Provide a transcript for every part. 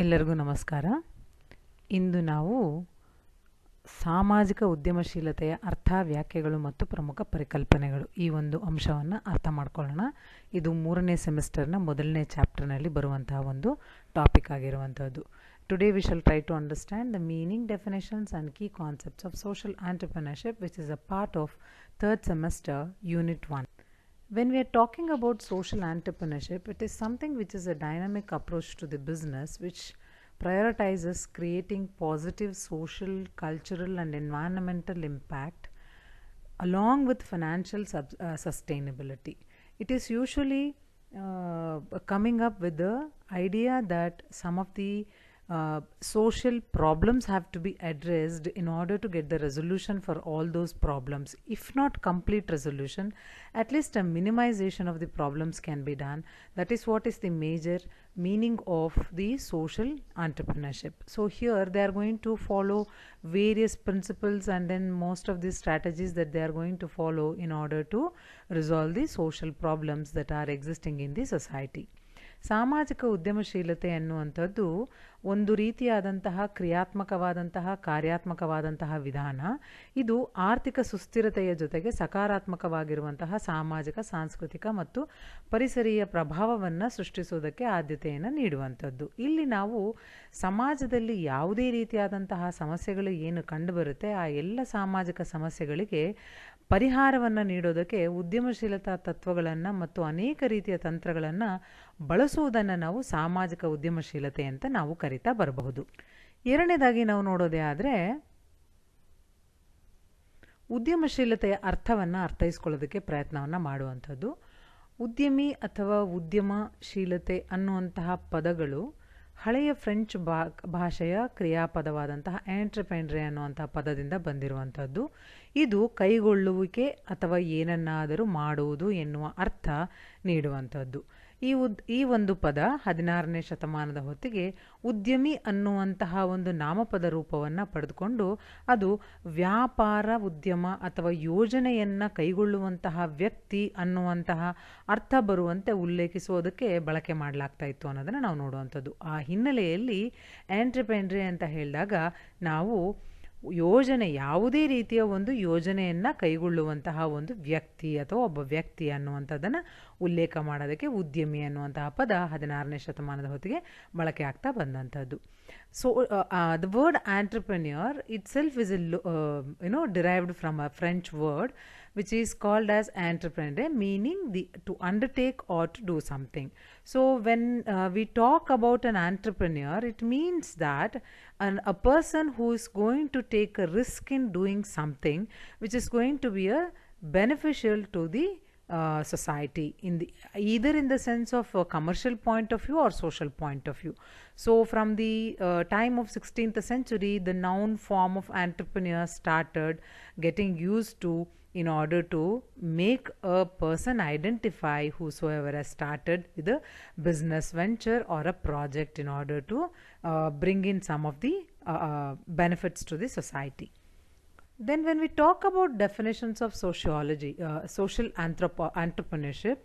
ಎಲ್ಲರಿಗೂ ನಮಸ್ಕಾರ. ಇಂದು ನಾವು ಸಾಮಾಜಿಕ ಉದ್ಯಮಶೀಲತೆಯ ಅರ್ಥ, ವ್ಯಾಖ್ಯೆಗಳು ಮತ್ತು ಪ್ರಮುಖ ಪರಿಕಲ್ಪನೆಗಳು ಈ ಒಂದು ಅಂಶವನ್ನು ಅರ್ಥ ಮಾಡ್ಕೊಳ್ಳೋಣ. ಇದು ಮೂರನೇ ಸೆಮಿಸ್ಟರ್ನ ಮೊದಲನೇ ಚಾಪ್ಟರ್ನಲ್ಲಿ ಬರುವಂತಹ ಒಂದು ಟಾಪಿಕ್ ಆಗಿರುವಂಥದ್ದು today we shall try to understand the meaning definitions and key concepts of social entrepreneurship which is a part of third semester unit one When we are talking about social entrepreneurship, it is something which is a dynamic approach to the business which prioritizes creating positive social, cultural, and environmental impact along with financial sub- uh, sustainability. It is usually uh, coming up with the idea that some of the uh, social problems have to be addressed in order to get the resolution for all those problems. If not complete resolution, at least a minimization of the problems can be done. That is what is the major meaning of the social entrepreneurship. So, here they are going to follow various principles and then most of the strategies that they are going to follow in order to resolve the social problems that are existing in the society. ಸಾಮಾಜಿಕ ಉದ್ಯಮಶೀಲತೆ ಅನ್ನುವಂಥದ್ದು ಒಂದು ರೀತಿಯಾದಂತಹ ಕ್ರಿಯಾತ್ಮಕವಾದಂತಹ, ಕಾರ್ಯಾತ್ಮಕವಾದಂತಹ ವಿಧಾನ. ಇದು ಆರ್ಥಿಕ ಸುಸ್ಥಿರತೆಯ ಜೊತೆಗೆ ಸಕಾರಾತ್ಮಕವಾಗಿರುವಂತಹ ಸಾಮಾಜಿಕ, ಸಾಂಸ್ಕೃತಿಕ ಮತ್ತು ಪರಿಸರೀಯ ಪ್ರಭಾವವನ್ನು ಸೃಷ್ಟಿಸುವುದಕ್ಕೆ ಆದ್ಯತೆಯನ್ನು ನೀಡುವಂಥದ್ದು. ಇಲ್ಲಿ ನಾವು ಸಮಾಜದಲ್ಲಿ ಯಾವುದೇ ರೀತಿಯಾದಂತಹ ಸಮಸ್ಯೆಗಳು ಏನು ಕಂಡುಬರುತ್ತೆ ಆ ಎಲ್ಲ ಸಾಮಾಜಿಕ ಸಮಸ್ಯೆಗಳಿಗೆ ಪರಿಹಾರವನ್ನು ನೀಡೋದಕ್ಕೆ ಉದ್ಯಮಶೀಲತಾ ತತ್ವಗಳನ್ನು ಮತ್ತು ಅನೇಕ ರೀತಿಯ ತಂತ್ರಗಳನ್ನು ಬಳಸುವುದನ್ನು ನಾವು ಸಾಮಾಜಿಕ ಉದ್ಯಮಶೀಲತೆ ಅಂತ ನಾವು ಕರಿತಾ ಬರಬಹುದು. ಎರಡನೇದಾಗಿ ನಾವು ನೋಡೋದೇ ಆದರೆ, ಉದ್ಯಮಶೀಲತೆಯ ಅರ್ಥವನ್ನು ಅರ್ಥೈಸ್ಕೊಳ್ಳೋದಕ್ಕೆ ಪ್ರಯತ್ನವನ್ನು ಮಾಡುವಂಥದ್ದು. ಉದ್ಯಮಿ ಅಥವಾ ಉದ್ಯಮಶೀಲತೆ ಅನ್ನುವಂತಹ ಪದಗಳು ಹಳೆಯ ಫ್ರೆಂಚ್ ಬಾ, ಭಾಷೆಯ ಕ್ರಿಯಾಪದವಾದಂತಹ ಆಂಟ್ರಪ್ರೆನ್ರೆ ಅನ್ನುವಂತಹ ಪದದಿಂದ ಬಂದಿರುವಂಥದ್ದು. ಇದು ಕೈಗೊಳ್ಳುವಿಕೆ ಅಥವಾ ಏನನ್ನಾದರೂ ಮಾಡುವುದು ಎನ್ನುವ ಅರ್ಥ ನೀಡುವಂಥದ್ದು. ಈ ಉದ್, ಈ ಒಂದು ಪದ ಹದಿನಾರನೇ ಶತಮಾನದ ಹೊತ್ತಿಗೆ ಉದ್ಯಮಿ ಅನ್ನುವಂತಹ ಒಂದು ನಾಮಪದ ರೂಪವನ್ನು ಪಡೆದುಕೊಂಡು ಅದು ವ್ಯಾಪಾರ ಉದ್ಯಮ ಅಥವಾ ಯೋಜನೆಯನ್ನು ಕೈಗೊಳ್ಳುವಂತಹ ವ್ಯಕ್ತಿ ಅನ್ನುವಂತಹ ಅರ್ಥ ಬರುವಂತೆ ಉಲ್ಲೇಖಿಸುವುದಕ್ಕೆ ಬಳಕೆ ಮಾಡಲಾಗ್ತಾ ಇತ್ತು ಅನ್ನೋದನ್ನು ನಾವು ನೋಡುವಂಥದ್ದು. ಆ ಹಿನ್ನೆಲೆಯಲ್ಲಿ ಆ್ಯಂಟ್ರಿಪೆಂಡ್ರಿ ಅಂತ ಹೇಳಿದಾಗ ನಾವು ಯೋಜನೆ, ಯಾವುದೇ ರೀತಿಯ ಒಂದು ಯೋಜನೆಯನ್ನು ಕೈಗೊಳ್ಳುವಂತಹ ಒಂದು ವ್ಯಕ್ತಿ ಅಥವಾ ಒಬ್ಬ ವ್ಯಕ್ತಿ ಅನ್ನುವಂಥದ್ದನ್ನು ಉಲ್ಲೇಖ ಮಾಡೋದಕ್ಕೆ ಉದ್ಯಮಿ ಅನ್ನುವಂತಹ ಪದ ಹದಿನಾರನೇ ಶತಮಾನದ ಹೊತ್ತಿಗೆ ಬಳಕೆ ಆಗ್ತಾ ಬಂದಂಥದ್ದು. So the word entrepreneur itself is you know derived from a French word which is called as entrepreneur meaning the to undertake or to do something. So when uh, we talk about an entrepreneur it means that an, a person who is going to take a risk in doing something which is going to be a beneficial to the uh, society in the either in the sense of a commercial point of view or social point of view. So from the uh, time of 16th century the noun form of entrepreneur started getting used to in order to make a person identify whosoever has started with a business venture or a project in order to uh, bring in some of the uh, benefits to the society. Then when we talk about definitions of sociology uh, social entrepreneurship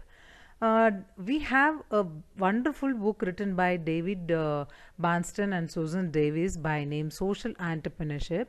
uh, we have a wonderful book written by David uh, Banston and Susan Davies by name Social Entrepreneurship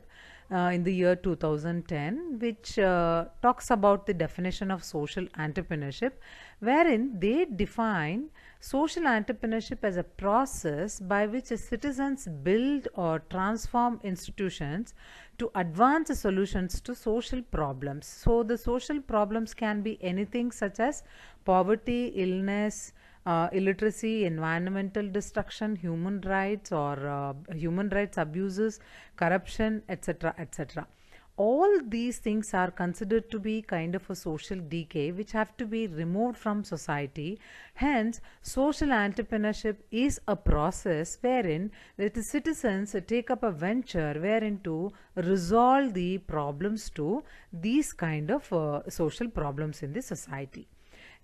uh, in the year 2010, which uh, talks about the definition of social entrepreneurship, wherein they define social entrepreneurship as a process by which citizens build or transform institutions to advance solutions to social problems. So, the social problems can be anything such as poverty, illness, uh, illiteracy, environmental destruction, human rights or uh, human rights abuses, corruption, etc. etc. All these things are considered to be kind of a social decay which have to be removed from society. Hence, social entrepreneurship is a process wherein the citizens take up a venture wherein to resolve the problems to these kind of uh, social problems in the society.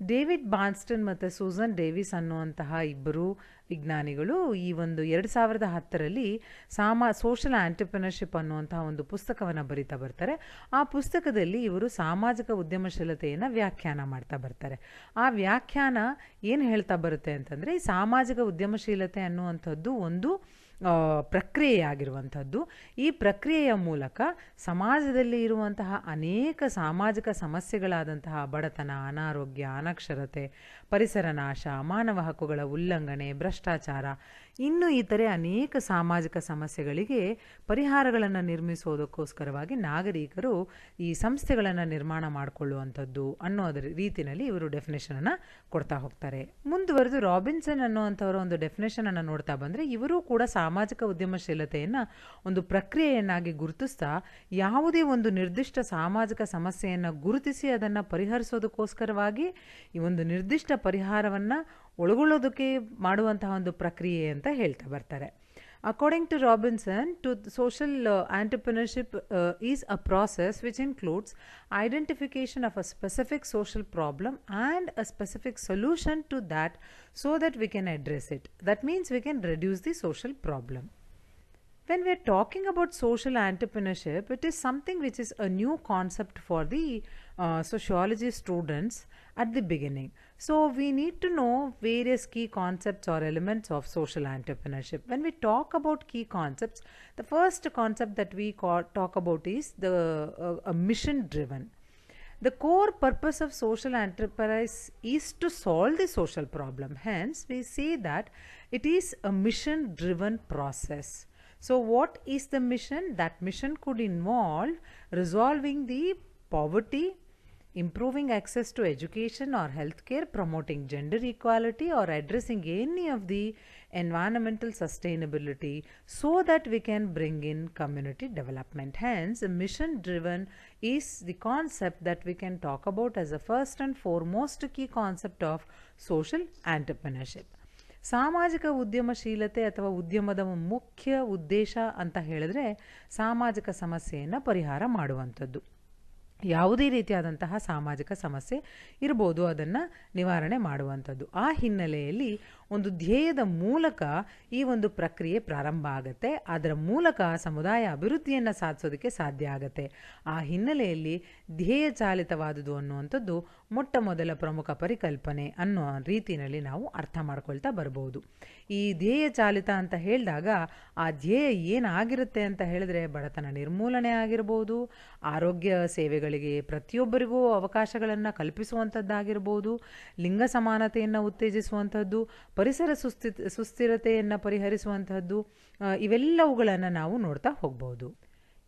David Bornstein ಮತ್ತು Susan Davis ಅನ್ನುವಂತಹ ಇಬ್ಬರು ವಿಜ್ಞಾನಿಗಳು ಈ ಒಂದು ಎರಡು ಸಾವಿರದ ಹತ್ತರಲ್ಲಿ ಸಾಮಾ social entrepreneurship ಅನ್ನುವಂತಹ ಒಂದು ಪುಸ್ತಕವನ್ನು ಬರಿತಾ ಬರ್ತಾರೆ. ಆ ಪುಸ್ತಕದಲ್ಲಿ ಇವರು ಸಾಮಾಜಿಕ ಉದ್ಯಮಶೀಲತೆಯನ್ನು ವ್ಯಾಖ್ಯಾನ ಮಾಡ್ತಾ ಬರ್ತಾರೆ. ಆ ವ್ಯಾಖ್ಯಾನ ಏನು ಹೇಳ್ತಾ ಬರುತ್ತೆ ಅಂತಂದರೆ ಈ ಸಾಮಾಜಿಕ ಉದ್ಯಮಶೀಲತೆ ಅನ್ನುವಂಥದ್ದು ಒಂದು ಪ್ರಕ್ರಿಯೆಯಾಗಿರುವಂಥದ್ದು. ಈ ಪ್ರಕ್ರಿಯೆಯ ಮೂಲಕ ಸಮಾಜದಲ್ಲಿ ಇರುವಂತಹ ಅನೇಕ ಸಾಮಾಜಿಕ ಸಮಸ್ಯೆಗಳಾದಂತಹ ಬಡತನ ಅನಾರೋಗ್ಯ ಅನಕ್ಷರತೆ ಪರಿಸರ ನಾಶ, ಮಾನವ ಹಕ್ಕುಗಳ ಉಲ್ಲಂಘನೆ, ಭ್ರಷ್ಟಾಚಾರ, ಇನ್ನು ಇತರೆ ಅನೇಕ ಸಾಮಾಜಿಕ ಸಮಸ್ಯೆಗಳಿಗೆ ಪರಿಹಾರಗಳನ್ನು ನಿರ್ಮಿಸೋದಕ್ಕೋಸ್ಕರವಾಗಿ ನಾಗರಿಕರು ಈ ಸಂಸ್ಥೆಗಳನ್ನು ನಿರ್ಮಾಣ ಮಾಡಿಕೊಳ್ಳುವಂಥದ್ದು ಅನ್ನೋದರ ರೀತಿಯಲ್ಲಿ ಇವರು ಡೆಫಿನೇಷನನ್ನು ಕೊಡ್ತಾ ಹೋಗ್ತಾರೆ. ಮುಂದುವರೆದು ರಾಬಿನ್ಸನ್ ಅನ್ನುವಂಥವರ ಒಂದು ಡೆಫಿನೇಷನನ್ನು ನೋಡ್ತಾ ಬಂದರೆ ಇವರು ಕೂಡ ಸಾಮಾಜಿಕ ಉದ್ಯಮಶೀಲತೆಯನ್ನು ಒಂದು ಪ್ರಕ್ರಿಯೆಯನ್ನಾಗಿ ಗುರುತಿಸ್ತಾ ಯಾವುದೇ ಒಂದು ನಿರ್ದಿಷ್ಟ ಸಾಮಾಜಿಕ ಸಮಸ್ಯೆಯನ್ನು ಗುರುತಿಸಿ ಅದನ್ನು ಪರಿಹರಿಸೋದಕ್ಕೋಸ್ಕರವಾಗಿ ಈ ಒಂದು ನಿರ್ದಿಷ್ಟ ಪರಿಹಾರವನ್ನು ಒಳಗೊಳ್ಳೋದಕ್ಕೆ ಮಾಡುವಂತಹ ಒಂದು ಪ್ರಕ್ರಿಯೆ ಅಂತ ಹೇಳ್ತಾ ಬರ್ತಾರೆ according to Robinson to social entrepreneurship is a process which includes identification of a specific social problem and a specific solution to that so that we can address it that means we can reduce the social problem when we are talking about social entrepreneurship, it is something which is a new concept for the uh, sociology students at the beginning. So, we need to know various key concepts or elements of social entrepreneurship. When we talk about key concepts, the first concept that we talk about is the uh, mission driven. The core purpose of social enterprise is to solve the social problem. Hence, we say that it is a mission driven process. So, what is the mission? That mission could involve resolving the poverty, improving access to education or healthcare, promoting gender equality, or addressing any of the environmental sustainability so that we can bring in community development. Hence, mission driven is the concept that we can talk about as a first and foremost key concept of social entrepreneurship. ಸಾಮಾಜಿಕ ಉದ್ಯಮಶೀಲತೆ ಅಥವಾ ಉದ್ಯಮದ ಮುಖ್ಯ ಉದ್ದೇಶ ಅಂತ ಹೇಳಿದ್ರೆ ಸಾಮಾಜಿಕ ಸಮಸ್ಯೆಯನ್ನು ಪರಿಹಾರ ಮಾಡುವಂಥದ್ದು ಯಾವುದೇ ರೀತಿಯಾದಂತಹ ಸಾಮಾಜಿಕ ಸಮಸ್ಯೆ ಇರ್ಬೋದು, ಅದನ್ನು ನಿವಾರಣೆ ಮಾಡುವಂಥದ್ದು. ಆ ಹಿನ್ನೆಲೆಯಲ್ಲಿ ಒಂದು ಧ್ಯೇಯದ ಮೂಲಕ ಈ ಒಂದು ಪ್ರಕ್ರಿಯೆ ಪ್ರಾರಂಭ ಆಗುತ್ತೆ. ಅದರ ಮೂಲಕ ಸಮುದಾಯ ಅಭಿವೃದ್ಧಿಯನ್ನು ಸಾಧಿಸೋದಕ್ಕೆ ಸಾಧ್ಯ ಆಗುತ್ತೆ. ಆ ಹಿನ್ನೆಲೆಯಲ್ಲಿ ಧ್ಯೇಯ ಚಾಲಿತವಾದುದು ಅನ್ನುವಂಥದ್ದು ಮೊಟ್ಟ ಮೊದಲ ಪ್ರಮುಖ ಪರಿಕಲ್ಪನೆ ಅನ್ನೋ ರೀತಿಯಲ್ಲಿ ನಾವು ಅರ್ಥ ಮಾಡ್ಕೊಳ್ತಾ ಬರ್ಬೋದು. ಈ ಧ್ಯೇಯ ಚಾಲಿತ ಅಂತ ಹೇಳಿದಾಗ ಆ ಧ್ಯೇಯ ಏನಾಗಿರುತ್ತೆ ಅಂತ ಹೇಳಿದ್ರೆ ಬಡತನ ನಿರ್ಮೂಲನೆ ಆಗಿರ್ಬೋದು, ಆರೋಗ್ಯ ಸೇವೆಗಳಿಗೆ ಪ್ರತಿಯೊಬ್ಬರಿಗೂ ಅವಕಾಶಗಳನ್ನು ಕಲ್ಪಿಸುವಂಥದ್ದಾಗಿರ್ಬೋದು, ಲಿಂಗ ಸಮಾನತೆಯನ್ನು ಉತ್ತೇಜಿಸುವಂಥದ್ದು, ಪರಿಸರ ಸುಸ್ಥಿ ಸುಸ್ಥಿರತೆಯನ್ನು ಪರಿಹರಿಸುವಂಥದ್ದು ಇವೆಲ್ಲವುಗಳನ್ನು ನಾವು ನೋಡ್ತಾ ಹೋಗ್ಬೋದು.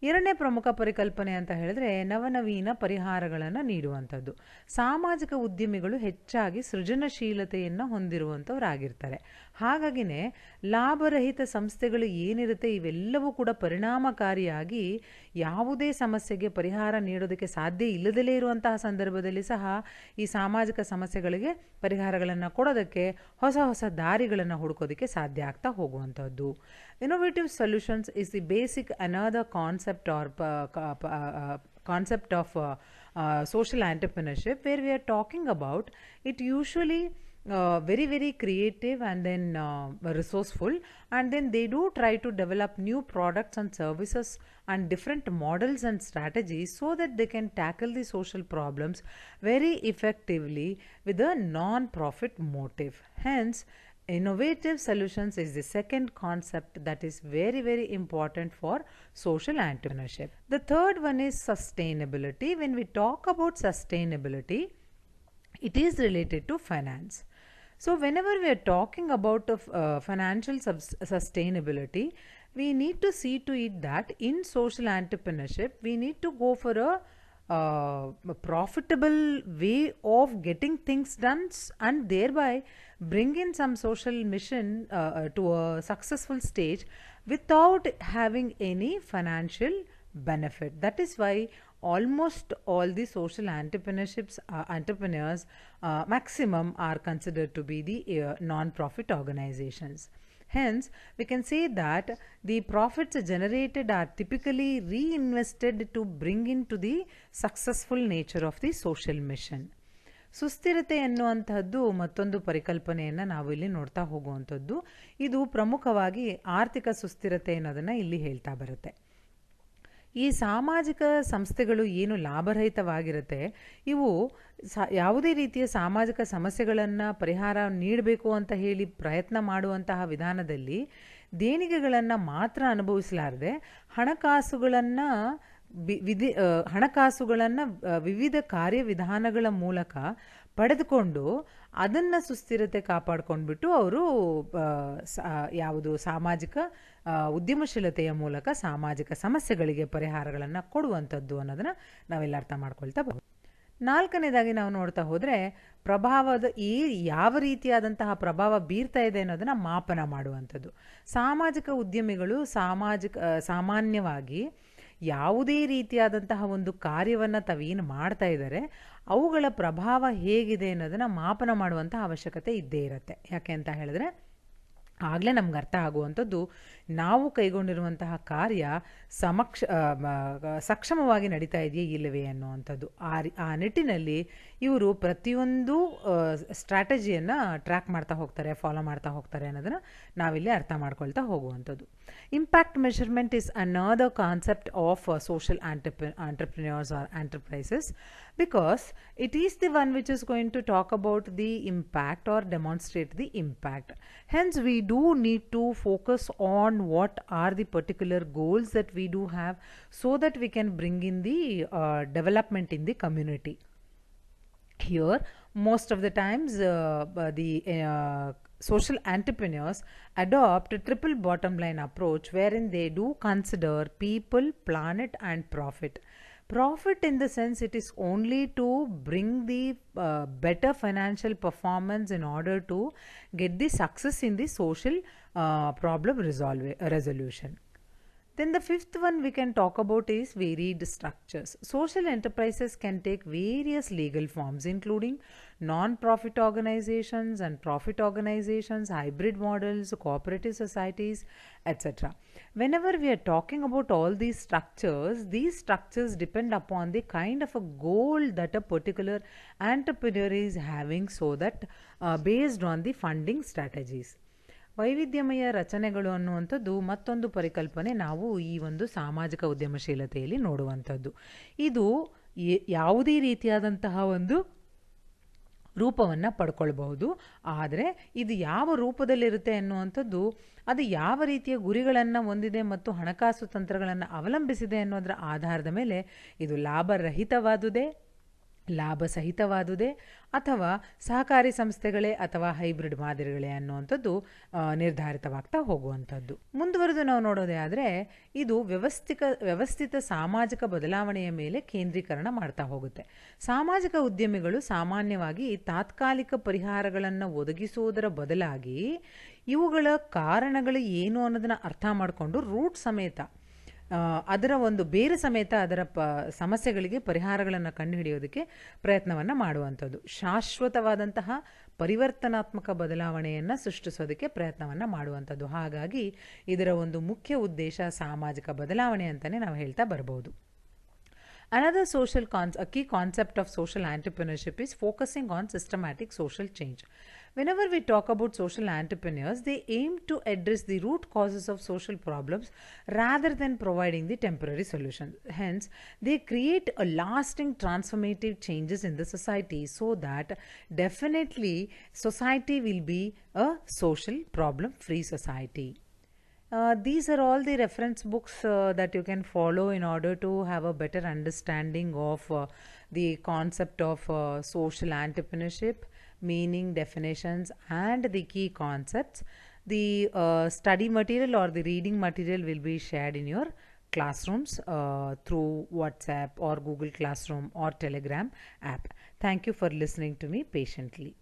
ಎರಡನೇ ಪ್ರಮುಖ ಪರಿಕಲ್ಪನೆ ಅಂತ ಹೇಳಿದ್ರೆ ನವನವೀನ ಪರಿಹಾರಗಳನ್ನು ನೀಡುವಂಥದ್ದು. ಸಾಮಾಜಿಕ ಉದ್ಯಮಿಗಳು ಹೆಚ್ಚಾಗಿ ಸೃಜನಶೀಲತೆಯನ್ನು ಹೊಂದಿರುವಂಥವರಾಗಿರ್ತಾರೆ. ಹಾಗಾಗಿನೇ ಲಾಭರಹಿತ ಸಂಸ್ಥೆಗಳು ಏನಿರುತ್ತೆ ಇವೆಲ್ಲವೂ ಕೂಡ ಪರಿಣಾಮಕಾರಿಯಾಗಿ ಯಾವುದೇ ಸಮಸ್ಯೆಗೆ ಪರಿಹಾರ ನೀಡೋದಕ್ಕೆ ಸಾಧ್ಯ ಇಲ್ಲದಲೇ ಇರುವಂತಹ ಸಂದರ್ಭದಲ್ಲಿ ಸಹ ಈ ಸಾಮಾಜಿಕ ಸಮಸ್ಯೆಗಳಿಗೆ ಪರಿಹಾರಗಳನ್ನು ಕೊಡೋದಕ್ಕೆ ಹೊಸ ಹೊಸ ದಾರಿಗಳನ್ನು ಹುಡುಕೋದಕ್ಕೆ ಸಾಧ್ಯ ಆಗ್ತಾ ಹೋಗುವಂಥದ್ದು. Innovative solutions is the basic another concept or uh, uh, concept of uh, uh, social entrepreneurship where we are talking about it usually uh, very very creative and then uh, resourceful and then they do try to develop new products and services and different models and strategies so that they can tackle the social problems very effectively with a non-profit motive. Hence innovative solutions is the second concept that is very very important for social entrepreneurship. The third one is sustainability. When we talk about sustainability it is related to finance. So whenever we are talking about uh, financial sustainability we need to see to it that in social entrepreneurship we need to go for a uh, a profitable way of getting things done and thereby bring in some social mission uh, uh, to a successful stage without having any financial benefit. That is why almost all the social entrepreneurships uh, entrepreneurs uh, maximum are considered to be the non-profit organizations Hence, we can say that the profits generated are typically reinvested to bring into the successful nature of the social mission. ಸುಸ್ಥಿರತೆ ಎನ್ನುವಂತಹದ್ದು ಮತ್ತೊಂದು ಪರಿಕಲ್ಪನೆಯನ್ನು ನಾವು ಇಲ್ಲಿ ನೋಡ್ತಾ ಹೋಗುವಂಥದ್ದು ಇದು ಪ್ರಮುಖವಾಗಿ ಆರ್ಥಿಕ ಸುಸ್ಥಿರತೆ ಅನ್ನೋದನ್ನು ಇಲ್ಲಿ ಹೇಳ್ತಾ ಬರುತ್ತೆ ಈ ಸಾಮಾಜಿಕ ಸಂಸ್ಥೆಗಳು ಏನು ಲಾಭರಹಿತವಾಗಿರುತ್ತೆ, ಇವು ಸಾ, ಯಾವುದೇ ರೀತಿಯ ಸಾಮಾಜಿಕ ಸಮಸ್ಯೆಗಳನ್ನು ಪರಿಹಾರ ನೀಡಬೇಕು ಅಂತ ಹೇಳಿ ಪ್ರಯತ್ನ ಮಾಡುವಂತಹ ವಿಧಾನದಲ್ಲಿ ದೇಣಿಗೆಗಳನ್ನು ಮಾತ್ರ ಅನುಭವಿಸಲಾರದೆ, ಹಣಕಾಸುಗಳನ್ನು ವಿಧಿ ಹಣಕಾಸುಗಳನ್ನು ವಿವಿಧ ಕಾರ್ಯವಿಧಾನಗಳ ಮೂಲಕ ಪಡೆದುಕೊಂಡು ಅದನ್ನು ಸುಸ್ಥಿರತೆ ಕಾಪಾಡ್ಕೊಂಡ್ಬಿಟ್ಟು ಅವರು ಯಾವುದು ಸಾಮಾಜಿಕ ಉದ್ಯಮಶೀಲತೆಯ ಮೂಲಕ ಸಾಮಾಜಿಕ ಸಮಸ್ಯೆಗಳಿಗೆ ಪರಿಹಾರಗಳನ್ನು ಕೊಡುವಂಥದ್ದು ಅನ್ನೋದನ್ನು ನಾವೆಲ್ಲ ಅರ್ಥ ಮಾಡ್ಕೊಳ್ತಾ ಬಹುದು ನಾಲ್ಕನೇದಾಗಿ ನಾವು ನೋಡ್ತಾ ಹೋದರೆ ಪ್ರಭಾವದ ಈ ಯಾವ ರೀತಿಯಾದಂತಹ ಪ್ರಭಾವ ಬೀರ್ತಾ ಇದೆ ಅನ್ನೋದನ್ನು ಮಾಪನ ಮಾಡುವಂಥದ್ದು. ಸಾಮಾಜಿಕ ಉದ್ಯಮಿಗಳು ಸಾಮಾಜಿಕ ಸಾಮಾನ್ಯವಾಗಿ ಯಾವುದೇ ರೀತಿಯಾದಂತಹ ಒಂದು ಕಾರ್ಯವನ್ನು ತಾವೇನು ಮಾಡ್ತಾ ಇದ್ದಾರೆ, ಅವುಗಳ ಪ್ರಭಾವ ಹೇಗಿದೆ ಅನ್ನೋದನ್ನು ಮಾಪನ ಮಾಡುವಂಥ ಅವಶ್ಯಕತೆ ಇದ್ದೇ ಇರುತ್ತೆ. ಯಾಕೆ ಅಂತ ಹೇಳಿದ್ರೆ, ಆಗಲೇ ನಮ್ಗೆ ಅರ್ಥ ಆಗುವಂಥದ್ದು, ನಾವು ಕೈಗೊಂಡಿರುವಂತಹ ಕಾರ್ಯ ಸಮಕ್ಷ ಸಕ್ಷಮವಾಗಿ ನಡೀತಾ ಇದೆಯೇ ಇಲ್ಲವೇ ಅನ್ನುವಂಥದ್ದು. ಆ ಆ ನಿಟ್ಟಿನಲ್ಲಿ ಇವರು ಪ್ರತಿಯೊಂದು ಸ್ಟ್ರಾಟಜಿಯನ್ನು ಟ್ರ್ಯಾಕ್ ಮಾಡ್ತಾ ಹೋಗ್ತಾರೆ, ಫಾಲೋ ಮಾಡ್ತಾ ಹೋಗ್ತಾರೆ ಅನ್ನೋದನ್ನು ನಾವಿಲ್ಲಿ ಅರ್ಥ ಮಾಡ್ಕೊಳ್ತಾ ಹೋಗುವಂಥದ್ದು. Impact measurement is another concept of uh, social entrep entrepreneurs or enterprises because it is the one which is going to talk about the impact or demonstrate the impact. Hence, we do need to focus on what are the particular goals that we do have so that we can bring in the uh, development in the community. Here, most of the times uh, the uh, social entrepreneurs adopt a triple bottom line approach wherein they do consider people, planet, and profit. Profit in the sense it is only to bring the uh, better financial performance in order to get the success in the social uh, problem resolution then the fifth one we can talk about is varied structures. Social enterprises can take various legal forms, including non-profit organizations and profit organizations, hybrid models, cooperative societies, etc. Whenever we are talking about all these structures, these structures depend upon the kind of a goal that a particular entrepreneur is having so that uh, based on the funding strategies. ವೈವಿಧ್ಯಮಯ ರಚನೆಗಳು ಅನ್ನುವಂಥದ್ದು ಮತ್ತೊಂದು ಪರಿಕಲ್ಪನೆ ನಾವು ಈ ಒಂದು ಸಾಮಾಜಿಕ ಉದ್ಯಮಶೀಲತೆಯಲ್ಲಿ ನೋಡುವಂಥದ್ದು. ಇದು ಯಾವುದೇ ರೀತಿಯಾದಂತಹ ಒಂದು ರೂಪವನ್ನು ಪಡ್ಕೊಳ್ಬಹುದು. ಆದರೆ ಇದು ಯಾವ ರೂಪದಲ್ಲಿರುತ್ತೆ ಅನ್ನುವಂಥದ್ದು, ಅದು ಯಾವ ರೀತಿಯ ಗುರಿಗಳನ್ನು ಹೊಂದಿದೆ ಮತ್ತು ಹಣಕಾಸು ತಂತ್ರಗಳನ್ನು ಅವಲಂಬಿಸಿದೆ ಅನ್ನೋದರ ಆಧಾರದ ಮೇಲೆ ಇದು ಲಾಭರಹಿತವಾದುದೇ? ಲಾಭ ಸಹಿತವಾದುದೇ ಅಥವಾ ಸಹಕಾರಿ ಸಂಸ್ಥೆಗಳೇ ಅಥವಾ ಹೈಬ್ರಿಡ್ ಮಾದರಿಗಳೇ ಅನ್ನುವಂಥದ್ದು ನಿರ್ಧಾರಿತವಾಗ್ತಾ ಹೋಗುವಂಥದ್ದು. ಮುಂದುವರೆದು ನಾವು ನೋಡೋದೇ ಆದರೆ, ಇದು ವ್ಯವಸ್ಥಿಕ, ವ್ಯವಸ್ಥಿತ ಸಾಮಾಜಿಕ ಬದಲಾವಣೆಯ ಮೇಲೆ ಕೇಂದ್ರೀಕರಣ ಮಾಡ್ತಾ ಹೋಗುತ್ತೆ. ಸಾಮಾಜಿಕ ಉದ್ಯಮಿಗಳು ಸಾಮಾನ್ಯವಾಗಿ ತಾತ್ಕಾಲಿಕ ಪರಿಹಾರಗಳನ್ನು ಒದಗಿಸುವುದರ ಬದಲಾಗಿ ಇವುಗಳ ಕಾರಣಗಳು ಏನು ಅನ್ನೋದನ್ನು ಅರ್ಥ ಮಾಡಿಕೊಂಡು ರೂಟ್ ಸಮೇತ ಅದರ ಒಂದು ಬೇರೆ ಸಮೇತ ಅದರ ಪ, ಸಮಸ್ಯೆಗಳಿಗೆ ಪರಿಹಾರಗಳನ್ನು ಕಂಡುಹಿಡಿಯೋದಕ್ಕೆ ಪ್ರಯತ್ನವನ್ನು ಮಾಡುವಂಥದ್ದು. ಶಾಶ್ವತವಾದಂತಹ ಪರಿವರ್ತನಾತ್ಮಕ ಬದಲಾವಣೆಯನ್ನು ಸೃಷ್ಟಿಸೋದಕ್ಕೆ ಪ್ರಯತ್ನವನ್ನು ಮಾಡುವಂಥದ್ದು. ಹಾಗಾಗಿ ಇದರ ಒಂದು ಮುಖ್ಯ ಉದ್ದೇಶ ಸಾಮಾಜಿಕ ಬದಲಾವಣೆ ಅಂತಲೇ ನಾವು ಹೇಳ್ತಾ ಬರ್ಬೋದು. Another social cons- a key concept of social entrepreneurship is focusing on systematic social change. Whenever we talk about social entrepreneurs, they aim to address the root causes of social problems rather than providing the temporary solutions. Hence, they create a lasting transformative changes in the society so that definitely society will be a social problem free society. Uh, these are all the reference books uh, that you can follow in order to have a better understanding of uh, the concept of social entrepreneurship, meaning, definitions, and the key concepts. The study material or the reading material will be shared in your classrooms through WhatsApp or Google Classroom or Telegram app. Thank you for listening to me patiently.